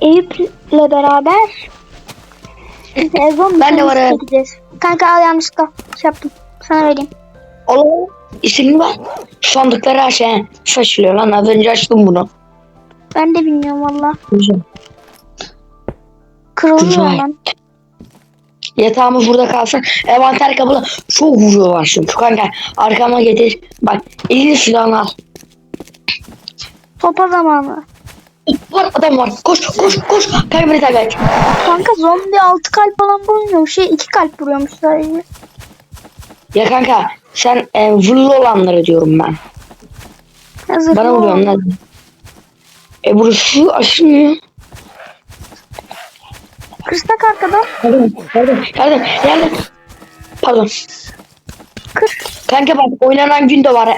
Eyüp'le beraber Sezon Ben de varım. çekeceğiz. Kanka al yanlışlıkla şey yaptım. Sana vereyim. Oğlum isim var. Sandıkları aç he. Şaşırıyor lan az önce açtım bunu. Ben de bilmiyorum valla. Güzel. Kırılıyor lan. Yatağımız burada kalsın. Envanter kapıda çok vuruyorlar çünkü kanka. Arkama getir. Bak elini silahını al. Sopa zamanı. Var adam var. Koş koş koş. Kaybını takip. Kanka zombi 6 kalp falan vurmuyor. Şey 2 kalp vuruyormuş sadece. Ya kanka sen e, vurulu olanları diyorum ben. Hazır. Bana vuruyorsun lan. E burası aşınmıyor. Kırstak arkadan. Yardım, yardım, yardım, yardım. Pardon. Kır. Kanka bak oynanan gün de var.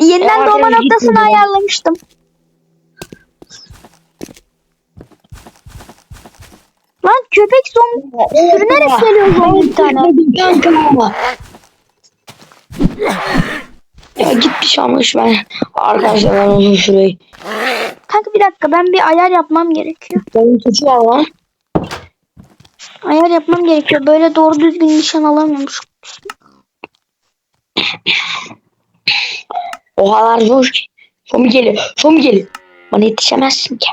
Yeniden doğma noktasını ayarlamıştım. Lan köpek zombi sürünerek geliyor zombi bir tane. Kanka ama. Ya gitmiş almış ben. Arkadaşlar ben uzun süreyi. Kanka bir dakika ben bir ayar yapmam gerekiyor. Benim suçu var lan. Ayar yapmam gerekiyor. Böyle doğru düzgün nişan alamıyormuş. O kadar zor. Somu geliyor. Somu geliyor. Bana yetişemezsin ki.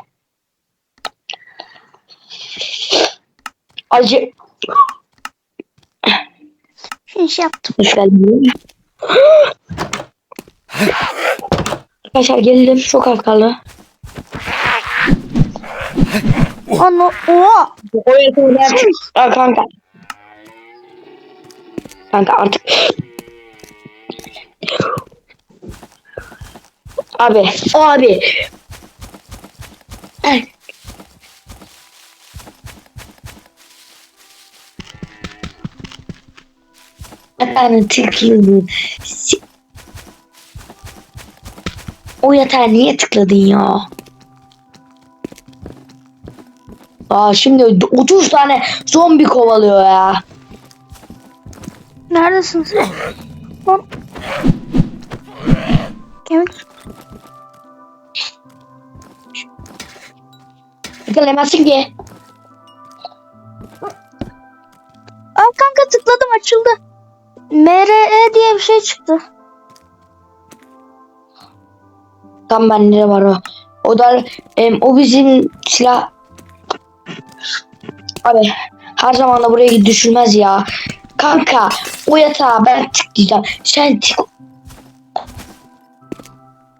Acı. Şu işi yaptım. Hoş geldin. Arkadaşlar geldim. Çok az kaldı. Ano, oha. O. Aa, kanka. Kanka artık. Abi. Abi. Efendim tıkladım. Si- O yatağa niye tıkladın ya? Aa şimdi 30 tane zombi kovalıyor ya. Neredesin sen? Lan. Kemik. Yakalayamazsın ki. Aa kanka tıkladım açıldı. MRE diye bir şey çıktı. Tam bende de var o. O da em, o bizim silah. Abi her zaman da buraya düşürmez ya. Kanka o yatağa ben tıklayacağım. Sen tık.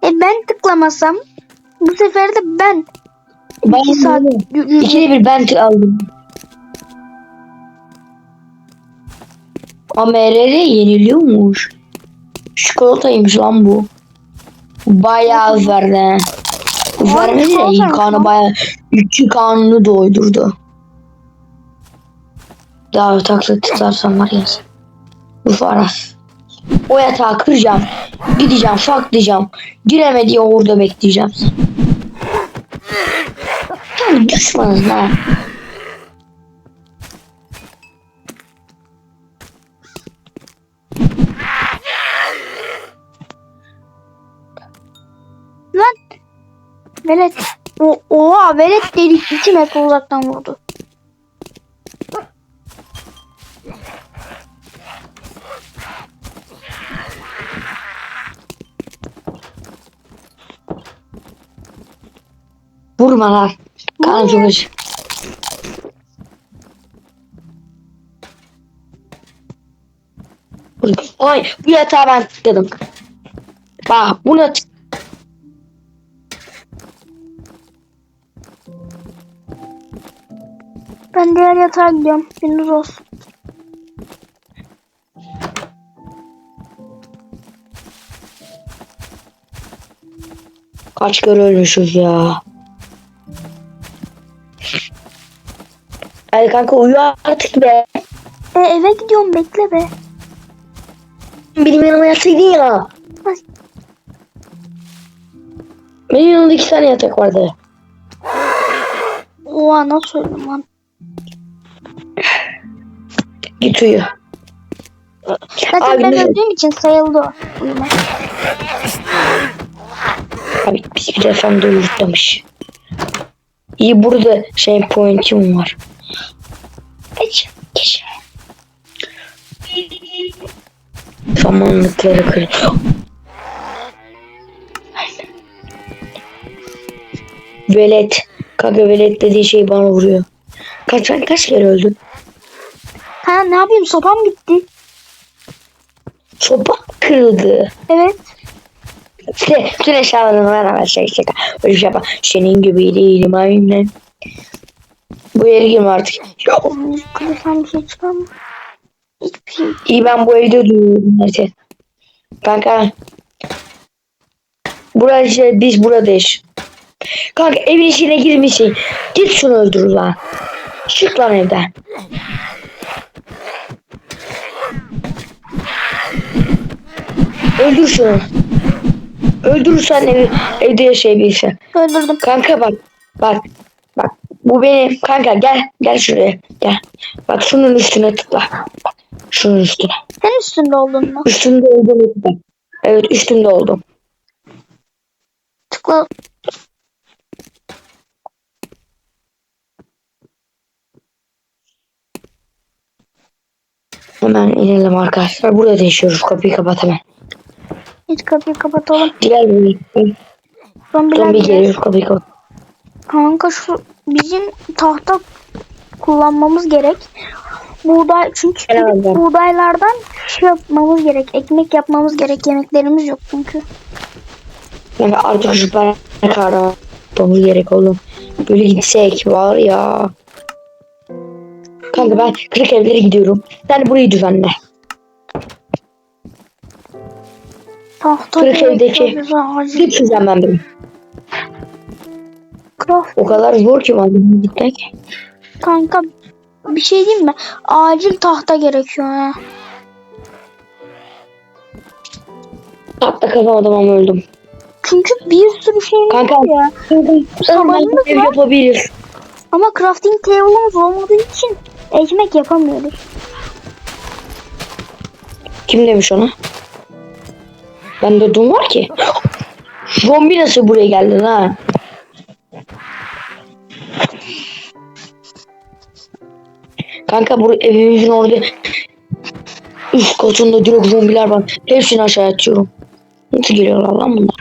E ben tıklamasam bu sefer de ben Ben 2 saat İkide bir ben tık aldım. AMR'de yeniliyormuş. Çikolataymış lan bu. Bayağı verdi. Vermedi de ilk kanı bayağı iki kanını doydurdu. Daha takla tutarsan var ya. Bu faras. O yatağı kıracağım. Gideceğim faklayacağım. Giremedi orada bekleyeceğim. Yani düşmanız lan. Velet. O, oha velet dedik 2 metre uzaktan vurdu. Vurma lan. Kan çok acı. Vur- Oy bu yatağı ben tıkladım. Bak buna tık. Ben diğer yatağa gidiyorum. Gündüz olsun. Kaç kere ölmüşüz ya. Hadi kanka uyu artık be. E eve gidiyorum bekle be. Benim yanıma yatsaydın ya. Ay. Benim yanımda iki tane yatak vardı. Oha nasıl öldüm lan? Git uyu. Zaten Abi, ben ne- öldüğüm için sayıldı o. Abi biz bir efendi uyutlamış. İyi burada şey pointim var. Geç. Geç. Samanlıkları kır. Velet. Kanka velet dediği şey bana vuruyor. Kaç, kaç kere öldün? Ha ne yapayım sopam gitti. Sopa kırıldı. Evet. İşte bütün eşyalarını hemen şey şaka. Öyle şey yapma. Senin gibi değilim aynen. Bu yere girme artık. Ya, Kılıçtan bir şey çıkar mı? Hiçbir şey. İyi ben bu evde duruyorum zaten. Kanka. Burası işte, biz buradayız. Kanka evin içine girmişsin. Git şunu öldür lan. Çık lan evden. Öldür şunu. Öldürürsen ev, evde yaşayabilirsin. Öldürdüm. Kanka bak. Bak. Bak. Bu benim. Kanka gel. Gel şuraya. Gel. Bak şunun üstüne tıkla. Bak, Şunun üstüne. Sen üstünde oldun mu? Üstünde oldum. Evet üstünde oldum. Tıkla. Hemen inelim arkadaşlar. Burada değişiyoruz. Kapıyı kapat hemen. Hiç kapıyı kapatalım. Gel buraya. Zombiler Zombi geliyor. Kapıyı kapat. Kanka şu bizim tahta kullanmamız gerek. Buğday çünkü buğdaylardan şey yapmamız gerek. Ekmek yapmamız gerek. Yemeklerimiz yok çünkü. Yani artık süper kahraman yapmamız gerek oğlum. Böyle gitsek var ya. Kanka ben kırık evlere gidiyorum. Sen burayı düzenle. Tahta acil. Git düzen ben benim. Craft O kadar zor ki bana gitmek. kanka bir şey diyeyim mi? Acil tahta gerekiyor ha. Hatta kazamadım ama öldüm. Çünkü bir sürü şeyimiz Kanka. var ya. Sabanımız ev var yapabilir. ama crafting table'ımız olmadığı için ekmek yapamıyoruz. Kim demiş ona? Bende odun var ki. Zombi nasıl buraya geldin ha? Kanka bu evimizin orada üst katında direkt zombiler var. Hepsini aşağı atıyorum. Nasıl geliyorlar lan bunlar?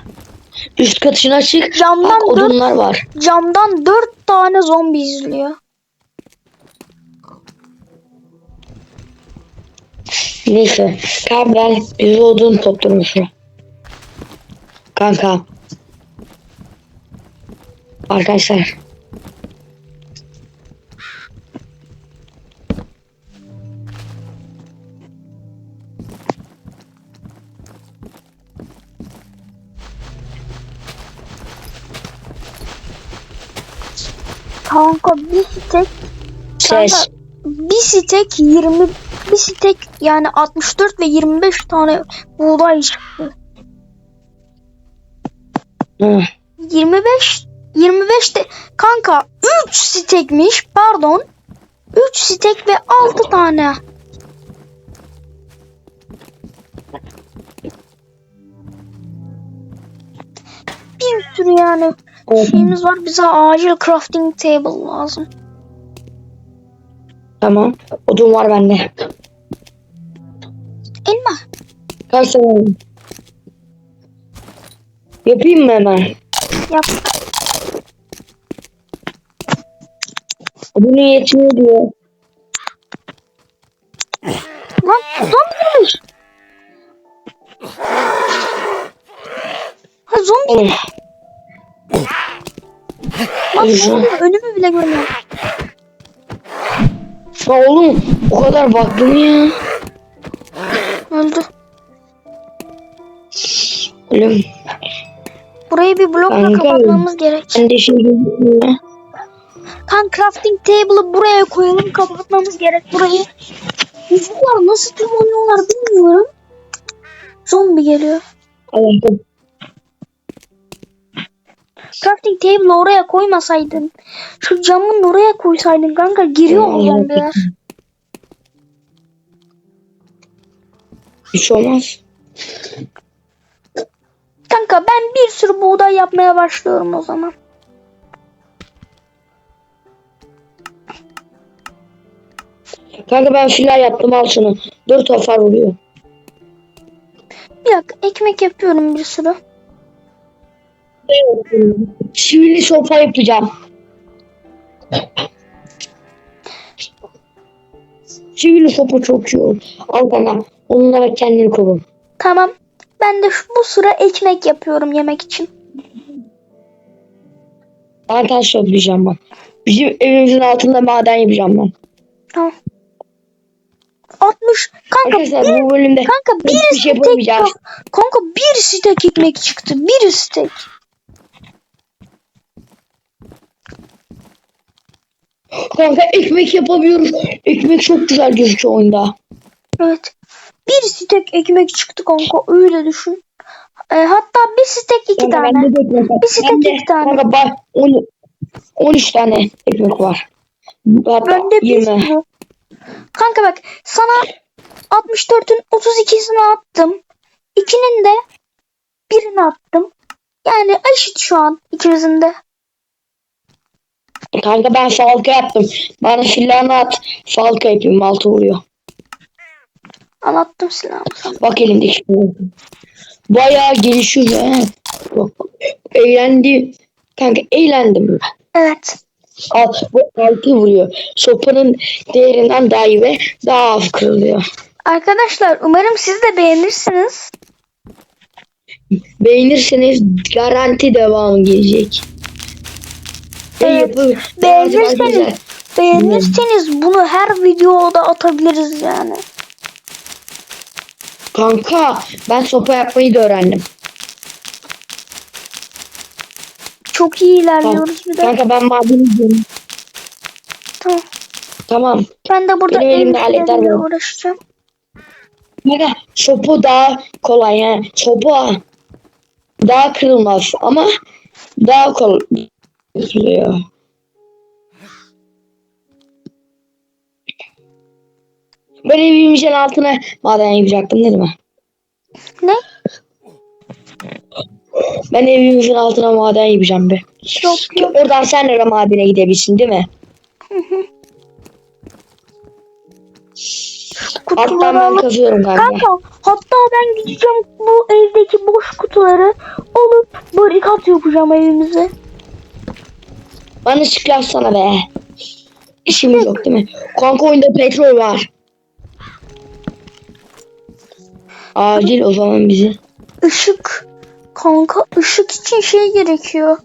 Üst katına çık. Camdan Bak dört, odunlar var. camdan dört tane zombi izliyor. Neyse. Kanka ben yüz odun toplamışım. Kanka. Arkadaşlar. Kanka bir stek Ses. Kanka, bir stek 20 bir stek yani 64 ve 25 tane buğday çıktı. Hı. 25 25 de kanka 3 stekmiş pardon. 3 stek ve 6 tane. Bir sürü yani şeyimiz var. Bize acil crafting table lazım. Tamam. Odun var bende. Elma. Kaç tane? Yapayım mı hemen? Yap. Odunun yetmiyor diyor. Lan zombi. Ha zombi. Üzüm. zombi önümü bile görmüyorum. Ya oğlum o kadar baktım ya. Öldü. Oğlum Burayı bir blokla Kanka. kapatmamız gerek. ben de şey gözükmüyor. Kan crafting table'ı buraya koyalım kapatmamız gerek burayı. Çocuklar nasıl tırmanıyorlar bilmiyorum. Zombi geliyor. Allah'ım. Crafting table'ı oraya koymasaydın. Şu camın oraya koysaydın kanka giriyor mu zombiler? Hiç olmaz. Kanka ben bir sürü buğday yapmaya başlıyorum o zaman. Kanka ben filan yaptım al şunu. Dur tofar vuruyor. Bir dakika ekmek yapıyorum bir sürü. Sivri sopa yapacağım. Sivri sopa çok iyi olur. Al bana. Onunla kendini korun. Tamam. Ben de şu, bu sıra ekmek yapıyorum yemek için. Ben taş toplayacağım ben. Bizim evimizin altında maden yapacağım ben. Tamam. 60. Kanka Arkadaşlar bir, bu bölümde kanka bir şey stek yapamayacağız. kanka bir stek ekmek çıktı. Bir stek. Kanka ekmek yapamıyoruz. Ekmek çok güzel gözüküyor oyunda. Evet. Bir stek ekmek çıktı kanka. Öyle düşün. E, hatta bir stek iki Kanka tane. de. Bir stek Bende- iki tane. Kanka bak 10, 13 tane ekmek var. Hatta Bende bir 20. sürü. Kanka bak sana 64'ün 32'sini attım. İkinin de birini attım. Yani eşit şu an ikimizin de. Kanka ben falka yaptım. Bana silahını at. Falka yapayım. Altı vuruyor. Anlattım silahımı sana. Bak elimdeki. Bayağı gelişiyor. He. Bak, eğlendi. Kanka eğlendim ben. Evet. Al, bu altı vuruyor. Sopanın değerinden daha iyi ve daha az kırılıyor. Arkadaşlar umarım siz de beğenirsiniz. Beğenirseniz garanti devamı gelecek. Ve Evet, yapı- Beğenirseniz, beğenirseniz bunu her videoda atabiliriz yani. Kanka ben sopa yapmayı da öğrendim. Çok iyi ilerliyoruz bir de. Kanka ben madeni gidiyorum. Tamam. Tamam. Ben de burada Benim elimde aletler var. uğraşacağım. Kanka sopa daha kolay yani. Sopa daha kırılmaz ama daha kolay. kırılıyor. Ben evimizin altına maden yapacaktım değil mi? Ne? Ben evimizin altına maden yapacağım be. Yok yok. oradan sen de madene gidebilsin değil mi? Alttan Kutuları ben alıp kazıyorum kanka. Kanka hatta ben gideceğim bu evdeki boş kutuları alıp barikat yapacağım evimize. Bana çıkar sana be. İşimiz yok değil mi? Kanka oyunda petrol var. Acil o zaman bizi. Işık. Kanka ışık için şey gerekiyor.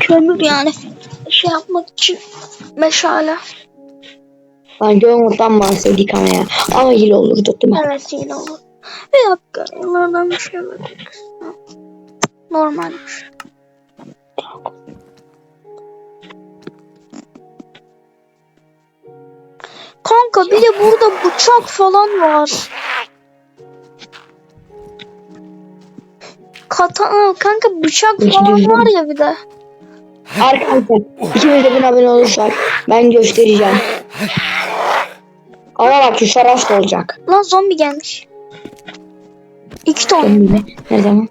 Kömür yani. Şey yapmak için meşale. Ben Gölmut'tan bahsettik ama ya. Ama iyi olurdu değil mi? Evet yine olur. Bir dakika. Bunlardan bir şey var. Normalmiş. Kanka bir de burada bıçak falan var. Katana kanka bıçak falan var ya bir de. Arkadaşlar ikimiz de buna abone olursak ben göstereceğim. Ama bak şu sarhoş da olacak. Lan zombi gelmiş. İki ton. Zombi mi? Zaman.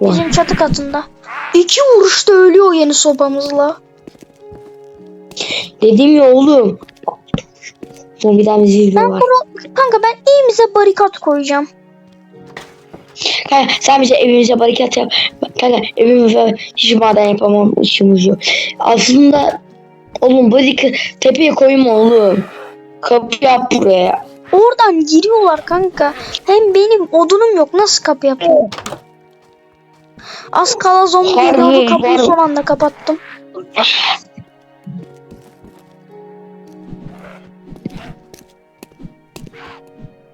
Vay. Bizim çatı katında. İki vuruşta ölüyor yeni sobamızla. Dedim ya oğlum. Zombiden bizi Ben izliyorlar. bunu kanka ben evimize barikat koyacağım. Kanka sen bize evimize barikat yap. Kanka evimize hiç maden yapamam işimiz yok. Aslında oğlum barikat tepeye koyma oğlum. Kapı yap buraya. Oradan giriyorlar kanka. Hem benim odunum yok. Nasıl kapı yapayım? Az kala zombi geliyordu. Kapıyı son anda kapattım.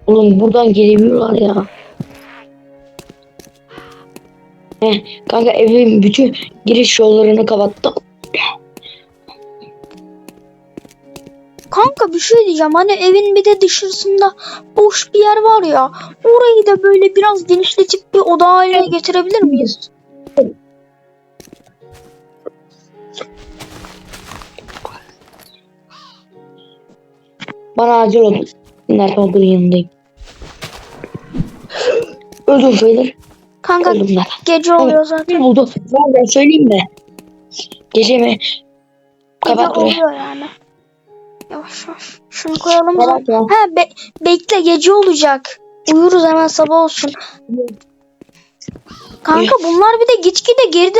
Oğlum buradan gelebiliyorlar ya. Heh, kanka evin bütün giriş yollarını kapattım. Kanka bir şey diyeceğim. Hani evin bir de dışarısında boş bir yer var ya. Orayı da böyle biraz genişletip bir oda haline getirebilir miyiz? Bana acil oldu. Nerede olduğunu yanındayım. Öldüm sayılır. Kanka ben. gece oluyor zaten. Ne buldu? Ben de söyleyeyim mi? Gece mi? Gece Kapat burayı. oluyor yani. Yavaş yavaş. Şunu koyalım. Da- ya. Ha be- bekle gece olacak. Uyuruz hemen sabah olsun. Kanka bunlar bir de gitgide geride.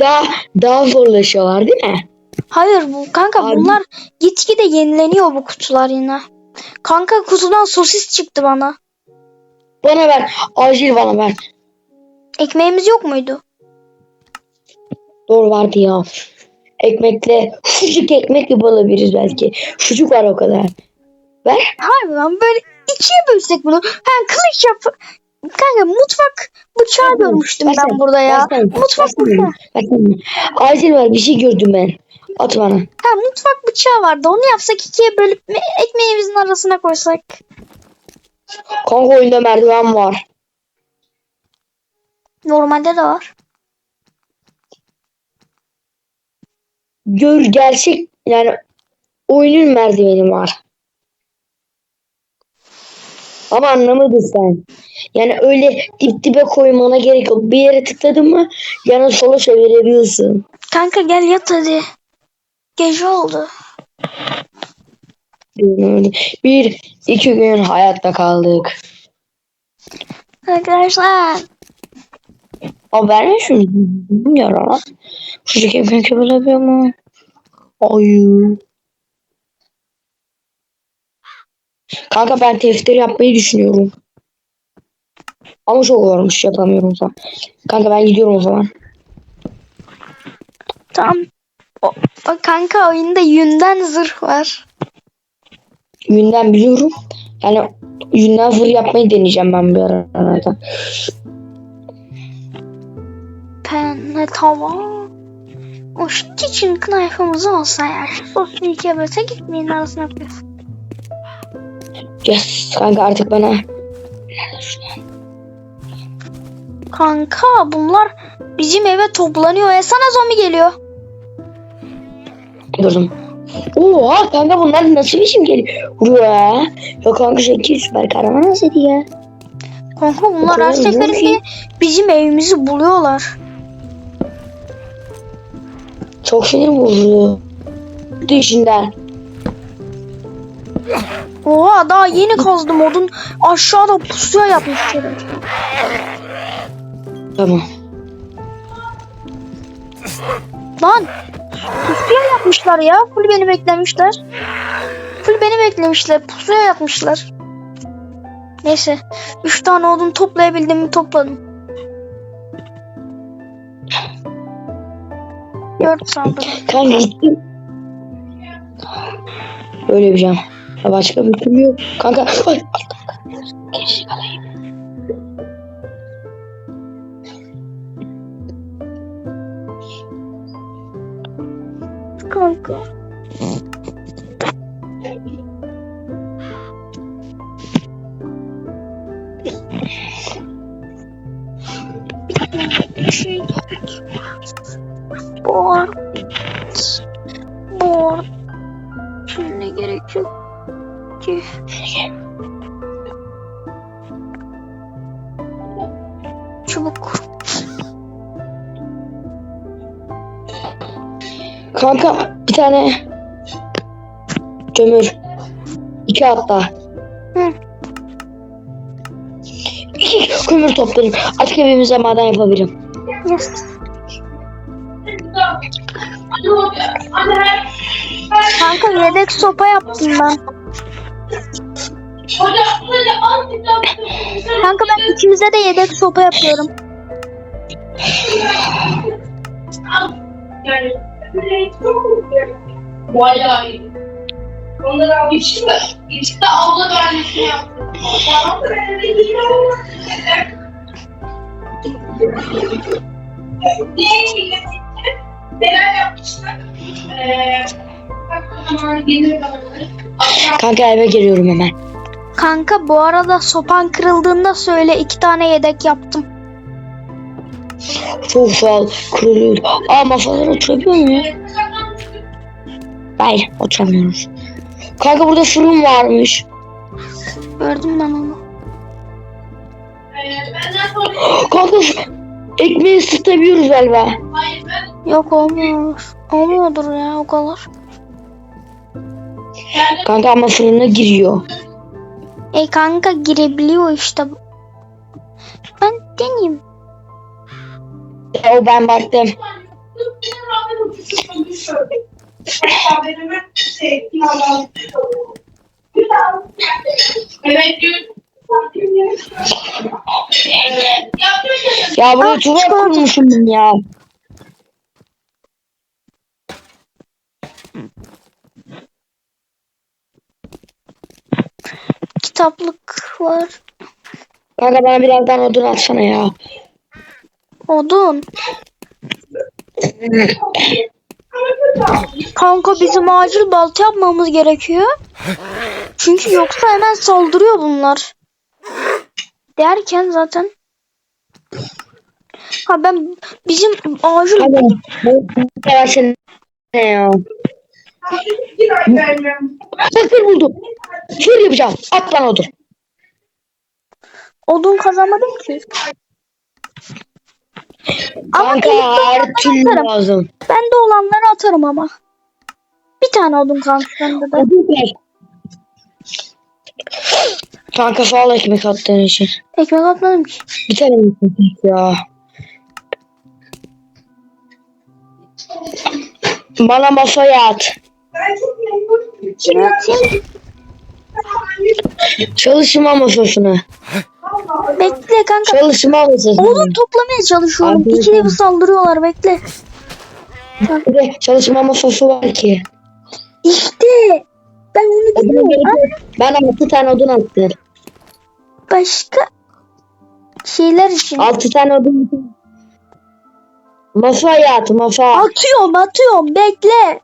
Daha daha zorlaşıyorlar değil mi? Hayır bu kanka Harbi. bunlar gitgide yenileniyor bu kutular yine. Kanka kutudan sosis çıktı bana. Bana ver. Acil bana ver. Ekmeğimiz yok muydu? Doğru vardı ya. Ekmekle sucuk ekmek yapabiliriz belki. Sucuk var o kadar. Ver. Harbi lan böyle ikiye bölsek bunu. Ha kılıç yap. Kanka mutfak bıçağı görmüştüm ben Versene, burada ya. versene, Mutfak versene, bıçağı. versene. Acil ver bir şey gördüm ben. At bana. Ha mutfak bıçağı vardı. Onu yapsak ikiye bölüp me- ekmeğimizin arasına koysak. Kanka oyunda merdiven var. Normalde de var. Gör gerçek yani oyunun merdiveni var. Ama anlamadın sen. Yani öyle dip dibe koymana gerek yok. Bir yere tıkladın mı yana sola çevirebiliyorsun. Kanka gel yat hadi. Gece oldu. Bir iki gün hayatta kaldık. Arkadaşlar. Ama verme şunu. Yara lan. Çocuk ekmek yapılabiliyor mu? Ayı. Kanka ben tefter yapmayı düşünüyorum. Ama çok varmış yapamıyorum da. Kanka ben gidiyorum o zaman. Tamam. O, o kanka oyunda yünden zırh var. Yünden biliyorum. Yani yünden fır yapmayı deneyeceğim ben bir ara arada. Penne tava. O kitchen knife'ımız olsa eğer. İkiye bölsek ekmeğin arasına koyuyoruz. Yes kanka artık bana Kanka bunlar bizim eve toplanıyor. Ya sana zombi geliyor. Gördüm. Oha kanka bunlar nasıl biçim geliyor? Ya. Ya kanka Şekil süper kahraman nasıl ya? Kanka bunlar her seferinde bizim evimizi buluyorlar. Çok sinir bozuyor. İşinden. Oha daha yeni kazdım odun. Aşağıda pusuya yapmışlar. Tamam. Lan pusuya yapmışlar ya. Full beni beklemişler. Full beni beklemişler. Pusuya yapmışlar. Neyse. Üç tane odun toplayabildim mi topladım. Dört sandım. Kanka gittim. Böyle yapacağım. Ya başka bir türlü yok. Kanka. Ay, Keşke alayım. Kanka. Şey. Boğar. Boğar. Şimdi gerek yok ki? Çubuk. Kanka bir tane kömür. İki hatta. Hı. İki kömür topladım. Artık evimize maden yapabilirim. Yes. Kanka yedek sopa yaptım ben. Kanka ben ikimize de yedek sopa yapıyorum. Bayağı iyi. Onları al içinde. İçinde abla vermesini yaptım. Tamam mı? Neler yapmışlar? Eee... Yeni Kanka eve geliyorum hemen. Kanka bu arada sopan kırıldığında söyle iki tane yedek yaptım. Çok ol. Kırılıyor. Aa masalara oturabiliyor muyum ya? Hayır oturamıyoruz. Kanka burada fırın varmış. Gördüm ben onu. Kanka ekmeği ısıtabiliyoruz galiba. Yok olmuyor. Olmuyordur ya o kadar. Kanka ama fırına giriyor. E kanka girebiliyor işte. Ben deneyeyim. O ben baktım. Ya tuzak çikolata. kurmuşum ben ya. Kitaplık var. Kanka bana birazdan odun atsana ya. Odun. Kanka bizim acil balta yapmamız gerekiyor. Çünkü yoksa hemen saldırıyor bunlar. Derken zaten. Ha ben bizim acil? Bakır buldum. Şöyle yapacağım. At lan odun. odun kazanmadım ki. Ama Kanka elimde her olanları türlü atarım. lazım. Ben de olanları atarım ama. Bir tane odun kalmış bende de. Odun ver. Kanka sağ ol ekmek attığın için. Ekmek atmadım ki. Bir tane ekmek ya? Bana masaya at. Çalışma masasını. Bekle kanka. Çalışma masasını. Odun toplamaya çalışıyorum. Abi, bir tamam. saldırıyorlar bekle. Bir de çalışma masası var ki. İşte. Ben onu biliyorum. Ben 6 tane odun attım. Başka şeyler için. 6 tane odun. Masaya at masa. Atıyorum atıyorum bekle.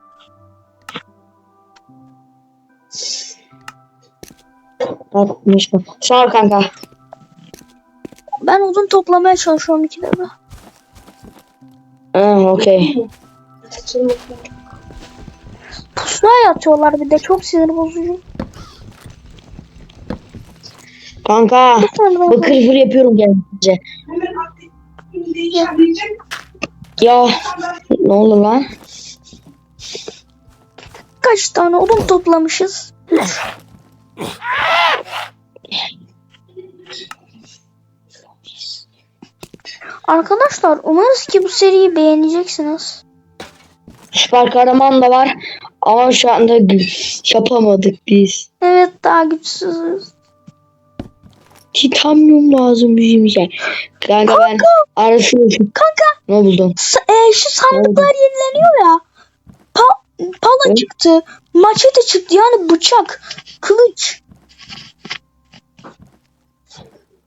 Atmış mı? Sağ ol kanka. Ben odun toplamaya çalışıyorum ikide bir. Ha, okey. Pusuya yatıyorlar bir de çok sinir bozucu. Kanka. Bakır fır yapıyorum gelince. Ya ne oldu lan? Kaç tane odun toplamışız? Arkadaşlar umarız ki bu seriyi beğeneceksiniz. Süper kahraman da var. Ama şu anda yapamadık biz. Evet daha güçsüzüz. Titanyum lazım bizim şey. Kanka ben arasıyorum. Kanka Ne buldum? sa- e, şu sandıklar yenileniyor ya. Pa- pala Evet. çıktı. Maçete çıktı yani bıçak. Kılıç.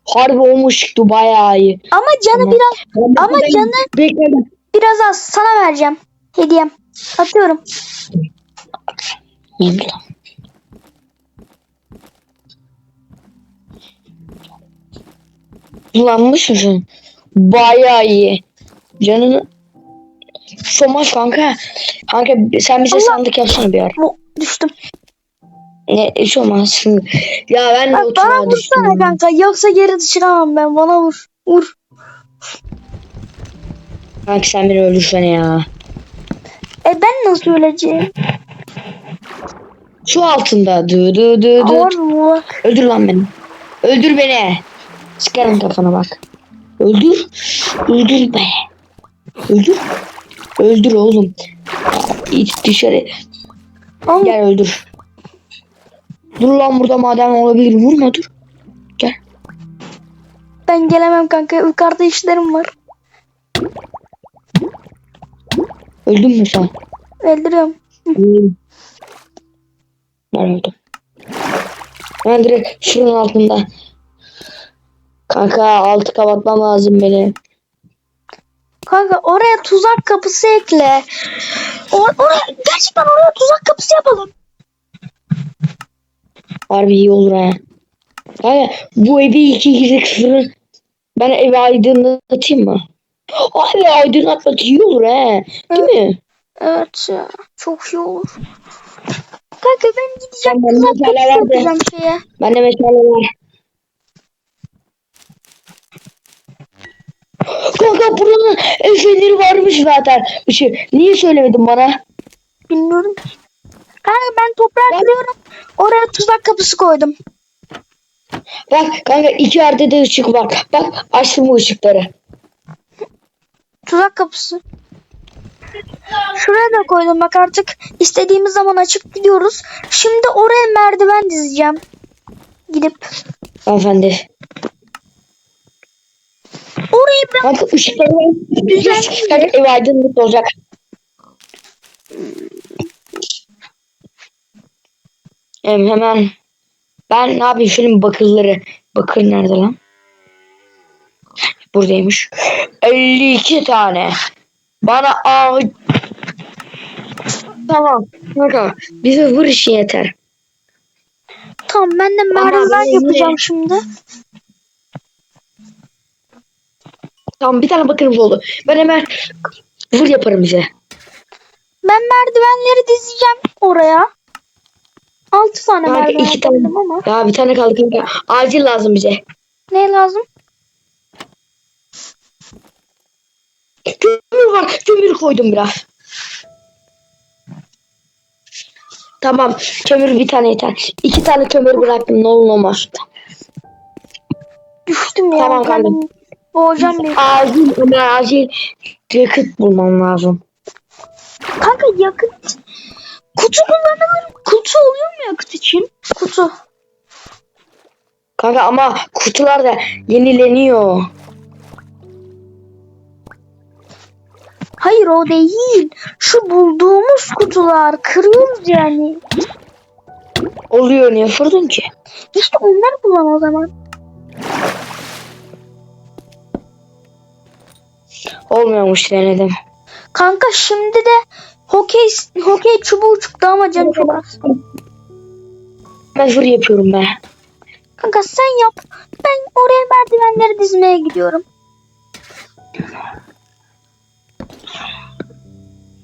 Harbi olmuş çıktı bayağı iyi. Ama canı Tamam. biraz Ama Ben- canı- Bekle. biraz az sana vereceğim. Hediyem. Atıyorum. Yemin lan. Kullanmış mısın? Bayağı iyi. Canını Somaz kanka. Kanka sen bize Allah. sandık yapsana bir ara. Düştüm. Ne hiç olmaz. Ya ben de Bak, bana oturuğa düştüm. vursana kanka. Yoksa geri düşüremem ben. Bana vur. Vur. Kanka sen beni öldürsene ya. E ben nasıl öleceğim? Şu altında. Dı dı. Ağır bak. Öldür lan beni. Öldür beni. Sıkarım kafana bak. Öldür. Öldür be. Öldür. Öldür oğlum. İç dışarı. Ama Gel öldür. Dur lan burada madem olabilir. Vurma dur. Gel. ben gelemem kanka. Yukarıda işlerim var. Öldün mü sen? Öldürüyorum. Öldüm. Ben öldüm. Ben direkt şunun altında. Kanka altı kapatmam lazım beni. Kanka oraya tuzak kapısı ekle. O, oraya, gerçekten oraya tuzak kapısı yapalım. Harbi iyi olur ha. Kanka bu evi iki gizli fırın. Ben evi aydınlatayım mı? Abi aydınlatmak iyi olur ha. Değil mi? Evet ya. Çok iyi olur. Kanka ben gideceğim. Mesela kapısı nerede? yapacağım şeye. Bende meşale var. Kanka buranın feneri varmış zaten. Şey, niye söylemedin bana? Bilmiyorum. Kanka ben toprağı kırıyorum. Oraya tuzak kapısı koydum. Bak kanka iki yerde de ışık var. Bak açtım bu ışıkları. Tuzak kapısı. Şuraya da koydum bak artık istediğimiz zaman açıp gidiyoruz. Şimdi oraya merdiven dizeceğim. Gidip Hanımefendi. orayı ben Kanka ışıkları Güzel. Kanka ev aydınlık olacak. Em, hemen ben ne yapayım şunun bakırları. Bakır nerede lan? Buradaymış. 52 tane. Bana aa Tamam. Kanka bize vur işi yeter. tamam ben de merdiven yapacağım şimdi. Tamam bir tane bakırımız oldu. Ben hemen vur yaparım bize. Ben merdivenleri dizeceğim oraya. 6 tane merdiven iki tane. ama. Ya bir tane kaldı kanka. Acil lazım bize. Ne lazım? Kömür var. Kömür koydum biraz. Tamam. Kömür bir tane yeter. İki tane kömür bıraktım. Ne olur ne olmaz. Düştüm ya. Tamam kanka. boğacağım bir. Acil acil yakıt bulmam lazım. Kanka yakıt. Kutu kullanılır. Kutu oluyor mu yakıt için? Kutu. Kanka ama kutular da yenileniyor. Hayır o değil. Şu bulduğumuz kutular. Kırıyoruz yani. Oluyor niye sordun ki? İşte onları kullan o zaman. Olmuyormuş denedim. Kanka şimdi de hokey hokey çubuğu çıktı ama canı çok az. Ben fır yapıyorum ben. Kanka sen yap. Ben oraya merdivenleri dizmeye gidiyorum.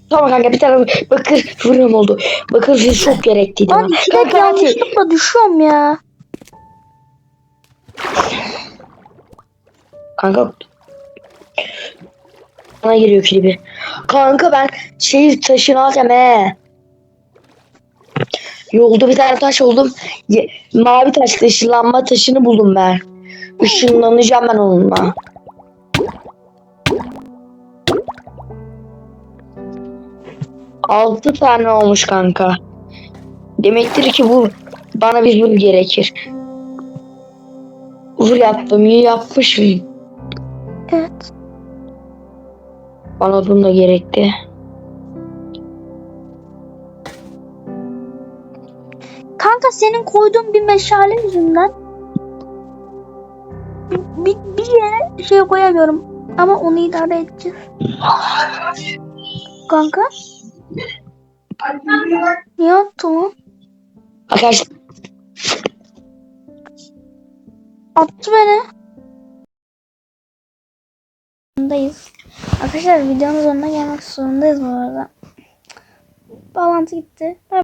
Tamam kanka bir tane bakır fırınım oldu. Bakır fır çok gerekliydi. Bana. iki hadi. yanlışlıkla düşüyorum ya. Kanka bana giriyor klibi. Kanka ben şey taşını alacağım he. Yolda bir tane taş buldum. Mavi taş ışınlanma taşını buldum ben. Işınlanacağım ben onunla. Altı tane olmuş kanka. Demektir ki bu bana bir vur gerekir. Vur yaptım, iyi yapmışım. Evet. Bana bunu da gerekti. Kanka senin koyduğun bir meşale yüzünden bir, bir yere şey koyamıyorum. Ama onu idare edeceğiz. Kanka niye attın? Arkadaşlar Attı beni. Zorundayız. Arkadaşlar videonun sonuna gelmek zorundayız bu arada. Bağlantı gitti. Bay